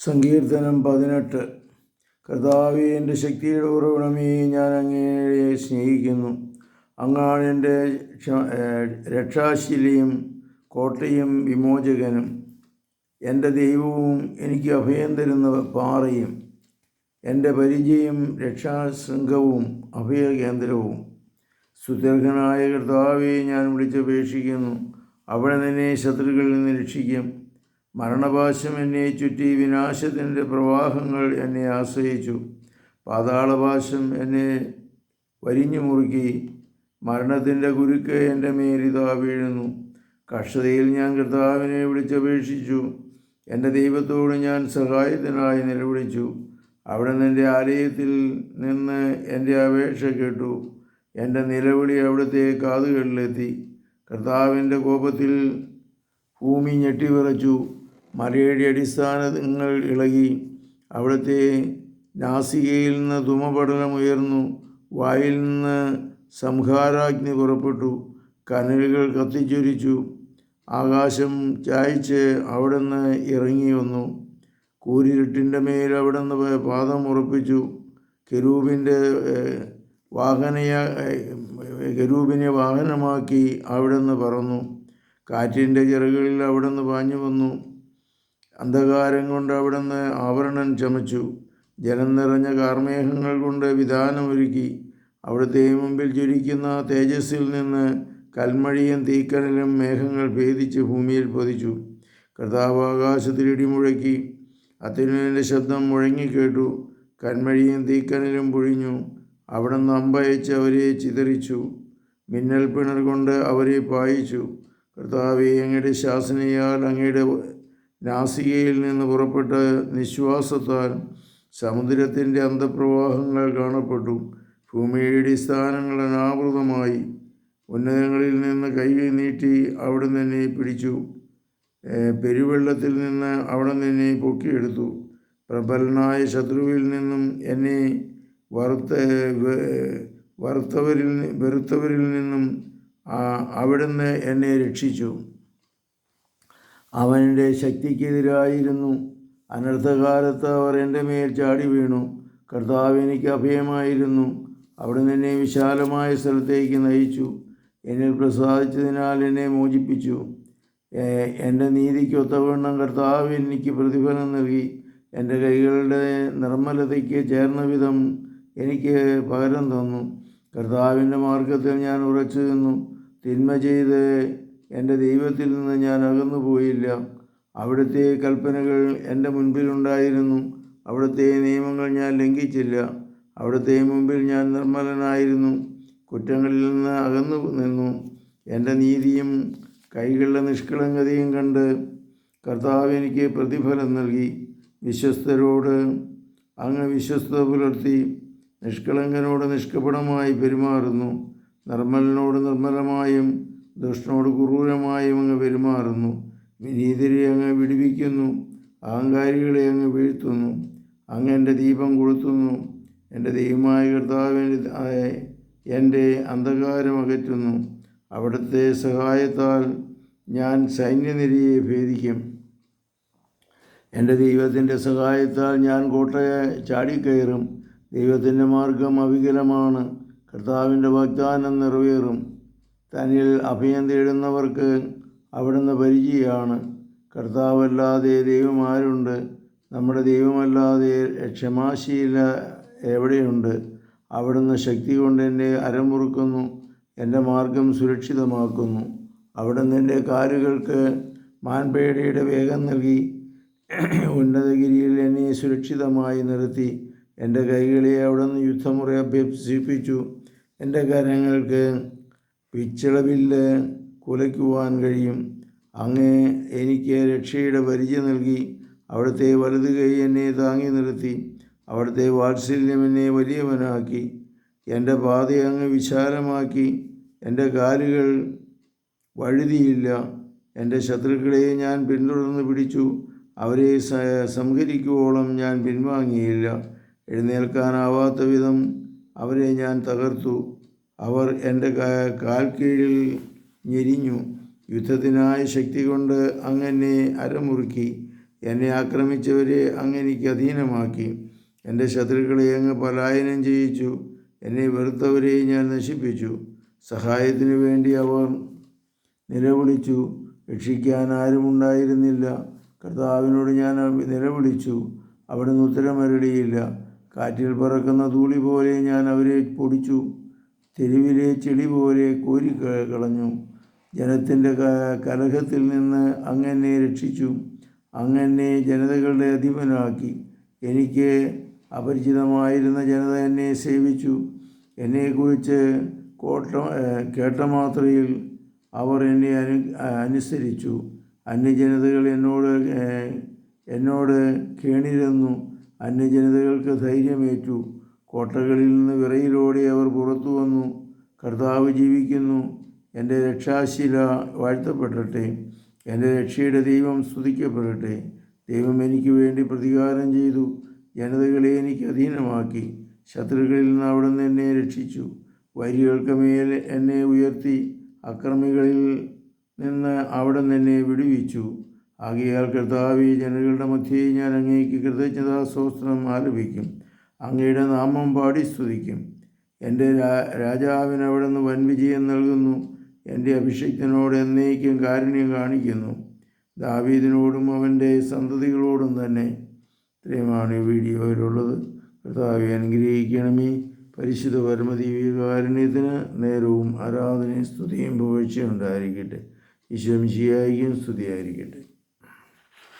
സങ്കീർത്തനം പതിനെട്ട്. കർത്താവെ ശക്തിയുടെ ഉറവിടമേ ഞാൻ അങ്ങയെ സ്നേഹിക്കുന്നു. അങ്ങാണ് എന്റെ രക്ഷാശീലിയും രക്ഷാശിലയും കോട്ടയും വിമോചകനും. എന്റെ ദൈവവും എനിക്ക് അഭയം തരുന്ന പാറയും. എന്റെ പരിചയം രക്ഷാശൃംഖവും അഭയകേന്ദ്രവും. സുദീർഘനായ കർത്താവെ ഞാൻ വിളിച്ചപേക്ഷിക്കുന്നു. അവിടെ നിന്നെ ശത്രുക്കളിൽ നിന്ന് രക്ഷിക്കും. മരണപാശം എന്നെ ചുറ്റി വിനാശത്തിന്റെ പ്രവാഹങ്ങൾ എന്നെ ആശ്രയിച്ചു. പാതാളപാശം എന്നെ വരിഞ്ഞു മുറുക്കി. മരണത്തിന്റെ കുരുക്ക് എന്റെ മേലിതാ വീഴുന്നു. കഷ്ടതയിൽ ഞാൻ കർത്താവിനെ വിളിച്ചപേക്ഷിച്ചു. എന്റെ ദൈവത്തോട് ഞാൻ സഹായത്തിനായി നിലവിളിച്ചു. അവിടെ നിന്റെ ആലയത്തിൽ നിന്ന് എന്റെ അപേക്ഷ കേട്ടു. എന്റെ നിലവിളി അവിടുത്തെ കാതുകളിലെത്തി. കർത്താവിന്റെ കോപത്തിൽ ഭൂമി ഞെട്ടിവിറച്ചു. മലയുടെ അടിസ്ഥാനങ്ങൾ ഇളകി അവിടുത്തെ നാസികയിൽ നിന്ന് ധൂമപടലം ഉയർന്നു. വായിൽ നിന്ന് സംഹാരാഗ്നി പുറപ്പെട്ടു. കനലുകൾ കത്തിച്ചൊരിച്ചു. ആകാശം ചായച്ച് അവിടുന്ന് ഇറങ്ങി വന്നു. കൂരിരുട്ടിന്റെ മേൽ അവിടുന്ന് പാദം ഉറപ്പിച്ചു. കെരൂപിന്റെ വാഹനയ കെരൂപിനെ വാഹനമാക്കി അവിടുന്ന് പറന്നു. കാറ്റിന്റെ ചിറകുകളിൽ അവിടുന്ന് പാഞ്ഞു വന്നു. അന്ധകാരം കൊണ്ട് അവിടുന്ന് ആവരണം ചമച്ചു. ജലം നിറഞ്ഞ കാർമേഘങ്ങൾ കൊണ്ട് വിധാനമൊരുക്കി അവിടുത്തെ മുമ്പിൽ ജ്വലിക്കുന്ന തേജസ്സിൽ നിന്ന് കൽമഴിയും തീക്കനലും മേഘങ്ങൾ ഭേദിച്ച് ഭൂമിയിൽ പൊതിച്ചു. കർത്താവ് ആകാശത്തിൽ ഇടിമുഴക്കി അത്യുന്നതിന്റെ ശബ്ദം മുഴങ്ങിക്കേട്ടു. കൽമഴിയും തീക്കനലും പൊഴിഞ്ഞു. അവിടുന്ന് അമ്പയച്ച് അവരെ ചിതറിച്ചു. മിന്നൽ പിണർ കൊണ്ട് അവരെ പായിച്ചു. കർത്താവെ അങ്ങയുടെ ശാസനയാൽ അങ്ങയുടെ നാസികയിൽ നിന്ന് പുറപ്പെട്ട നിശ്വാസത്താൽ സമുദ്രത്തിന്റെ അന്തപ്രവാഹങ്ങൾ കാണപ്പെട്ടു. ഭൂമിയുടെ സ്ഥാനങ്ങൾ അനാവൃതമായി ഉന്നതങ്ങളിൽ നിന്ന് കൈ നീട്ടി അവിടെ തന്നെ പിടിച്ചു. പെരുവെള്ളത്തിൽ നിന്ന് അവിടെ നിന്നെ പൊക്കിയെടുത്തു. പ്രബലനായ ശത്രുവിൽ നിന്നും എന്നെ വറുത്ത വറുത്തവരിൽ വെറുത്തവരിൽ നിന്നും അവിടുന്ന് എന്നെ രക്ഷിച്ചു. അവന്റെ ശക്തിക്കെതിരായിരുന്നു. അനർത്ഥകാലത്ത് അവർ എന്റെ മേൽ ചാടി വീണു. കർത്താവ് എനിക്ക് അഭയമായിരുന്നു. അവിടെ എന്നെ വിശാലമായ സ്ഥലത്തേക്ക് നയിച്ചു. എന്നിൽ പ്രസാദിച്ചതിനാൽ എന്നെ മോചിപ്പിച്ചു. എന്റെ നീതിക്ക് ഒത്തവണ്ണം കർത്താവ് എനിക്ക് പ്രതിഫലം നൽകി. എന്റെ കൈകളുടെ നിർമ്മലതയ്ക്ക് ചേർന്ന വിധം എനിക്ക് പകരം തന്നു. കർത്താവിന്റെ മാർഗത്തിൽ ഞാൻ ഉറച്ചു നിന്നു. തിന്മ ചെയ്ത് എന്റെ ദൈവത്തിൽ നിന്ന് ഞാൻ അകന്നു പോയില്ല. അവിടുത്തെ കൽപ്പനകൾ എന്റെ മുൻപിലുണ്ടായിരുന്നു. അവിടുത്തെ നിയമങ്ങൾ ഞാൻ ലംഘിച്ചില്ല. അവിടുത്തെ മുമ്പിൽ ഞാൻ നിർമ്മലനായിരുന്നു. കുറ്റങ്ങളിൽ നിന്ന് അകന്നു നിന്നു. എന്റെ നീതിയും കൈകളുടെ നിഷ്കളങ്കതയും കണ്ട് കർത്താവ് എനിക്ക് പ്രതിഫലം നൽകി. വിശ്വസ്തരോട് അങ്ങ് വിശ്വസ്തത പുലർത്തി നിഷ്കളങ്കനോട് നിഷ്കപടമായി പെരുമാറുന്നു. നിർമ്മലനോട് നിർമ്മലമായും ദുഷ്ടനോട് ക്രൂരമായും അങ്ങ് പെരുമാറുന്നു. വിനീതരെ അങ്ങ് വിടുവിക്കുന്നു. അഹങ്കാരികളെ അങ്ങ് വീഴ്ത്തുന്നു. അങ്ങ് എന്റെ ദീപം കൊളുത്തുന്നു. എന്റെ ദൈവമായ കർത്താവിന്റെ എന്റെ അന്ധകാരം അകറ്റുന്നു. അവിടുത്തെ സഹായത്താൽ ഞാൻ സൈന്യനിരയെ ഭേദിക്കും. എന്റെ ദൈവത്തിന്റെ സഹായത്താൽ ഞാൻ കോട്ടയെ ചാടിക്കയറും. ദൈവത്തിന്റെ മാർഗം അവികലമാണ്. കർത്താവിന്റെ വാഗ്ദാനം നിറവേറും. തന്നിൽ അഭയം തേടുന്നവർക്ക് അവിടുന്ന് പരിചയമാണ്. കർത്താവല്ലാതെ ദൈവം ആരുണ്ട് നമ്മുടെ ദൈവമല്ലാതെ ക്ഷമാശീല എവിടെയുണ്ട്? അവിടുന്ന് ശക്തി കൊണ്ട് എന്നെ അരമുറുക്കുന്നു. എന്റെ മാർഗം സുരക്ഷിതമാക്കുന്നു. അവിടുന്ന് എന്റെ കാലുകൾക്ക് മാൻപേടയുടെ വേഗം നൽകി. ഉന്നതഗിരിയിൽ എന്നെ സുരക്ഷിതമായി നിർത്തി. എന്റെ കൈകളെ അവിടുന്ന് യുദ്ധമുറ അഭ്യസിപ്പിച്ചു. എന്റെ കരങ്ങൾക്ക് പിച്ചളവില്ല് കുലയ്ക്കുവാൻ കഴിയും. അങ്ങ് എനിക്ക് രക്ഷയുടെ പരിചയം നൽകി. അവിടുത്തെ വലതു കൈ എന്നെ താങ്ങി നിർത്തി. അവിടുത്തെ വാത്സല്യം എന്നെ വലിയവനാക്കി. എന്റെ പാത അങ്ങ് വിശാലമാക്കി. എന്റെ കാലുകൾ വഴുതിയില്ല. എന്റെ ശത്രുക്കളെ ഞാൻ പിന്തുടർന്ന് പിടിച്ചു. അവരെ സംഹരിക്കുവോളം ഞാൻ പിൻവാങ്ങിയില്ല. എഴുന്നേൽക്കാനാവാത്ത വിധം അവരെ ഞാൻ തകർത്തു. അവർ എന്റെ കാൽ കീഴിൽ ഞെരിഞ്ഞു. യുദ്ധത്തിനായ ശക്തി കൊണ്ട് അങ്ങനെ അരമുറുക്കി. എന്നെ ആക്രമിച്ചവരെ അങ്ങനെക്ക് അധീനമാക്കി. എന്റെ ശത്രുക്കളെ അങ്ങ് പലായനം ചെയ്യിച്ചു. എന്നെ വെറുത്തവരെ ഞാൻ നശിപ്പിച്ചു. സഹായത്തിനു വേണ്ടി അവർ നിലവിളിച്ചു. രക്ഷിക്കാൻ ആരുമുണ്ടായിരുന്നില്ല കർത്താവിനോട് ഞാൻ നിലവിളിച്ചു. അവിടുന്ന് ഉത്തരമരളിയില്ല. കാറ്റിൽ പറക്കുന്ന ധൂളി പോലെ ഞാൻ അവരെ പൊടിച്ചു. തെരുവിലെ ചെടി പോലെ കോരി കളഞ്ഞു. ജനത്തിന്റെ കലഹത്തിൽ നിന്ന് അങ്ങനെ രക്ഷിച്ചു. അങ്ങനെ ജനതകളുടെ അധിപനാക്കി. എനിക്ക് അപരിചിതമായിരുന്ന ജനത എന്നെ സേവിച്ചു. എന്നെക്കുറിച്ച് കോട്ട കേട്ട മാത്രയിൽ അവർ എന്നെ അനു അനുസരിച്ചു. അന്യജനതകൾ എന്നോട് എന്നോട് കേണിരുന്നു. അന്യജനതകൾക്ക് ധൈര്യമേറ്റു. കോട്ടകളിൽ നിന്ന് വിറയിലോടെ അവർ പുറത്തു വന്നു. കർത്താവ് ജീവിക്കുന്നു. എന്റെ രക്ഷാശില വാഴ്ത്തപ്പെടട്ടെ. എന്റെ രക്ഷയുടെ ദൈവം സ്തുതിക്കപ്പെടട്ടെ. ദൈവം എനിക്ക് വേണ്ടി പ്രതികാരം ചെയ്തു. ജനതകളെ എനിക്ക് അധീനമാക്കി. ശത്രുക്കളിൽ നിന്ന് അവിടുന്ന് എന്നെ രക്ഷിച്ചു. വരികൾക്ക് മേൽ എന്നെ ഉയർത്തി. അക്രമികളിൽ നിന്ന് അവിടുന്ന് എന്നെ വിടുവിച്ചു. ആകയാൽ കർത്താവി ജനങ്ങളുടെ മധ്യേ ഞാൻ അങ്ങേക്ക് കൃതജ്ഞതാസ്തോത്രം ആലപിക്കും. അങ്ങയുടെ നാമം പാടി സ്തുതിക്കും. എന്റെ രാജാവിന് അവിടുന്ന് വൻ വിജയം നൽകുന്നു. എന്റെ അഭിഷിക്തനോട് എന്നേക്കും കാരുണ്യം കാണിക്കുന്നു. ദാവീദിനോടും അവന്റെ സന്തതികളോടും തന്നെ ഇത്രയുമാണ് ഈ വീഡിയോയിലുള്ളത്. കർത്താവെ അനുഗ്രഹിക്കണമേ. പരിശുദ്ധ പരമദീവികാരുണ്യത്തിന് നേരവും ആരാധനയും സ്തുതിയും പുകഴ്ചയും ഉണ്ടായിരിക്കട്ടെ. ഈശ്വരം സ്തുതിയായിരിക്കട്ടെ.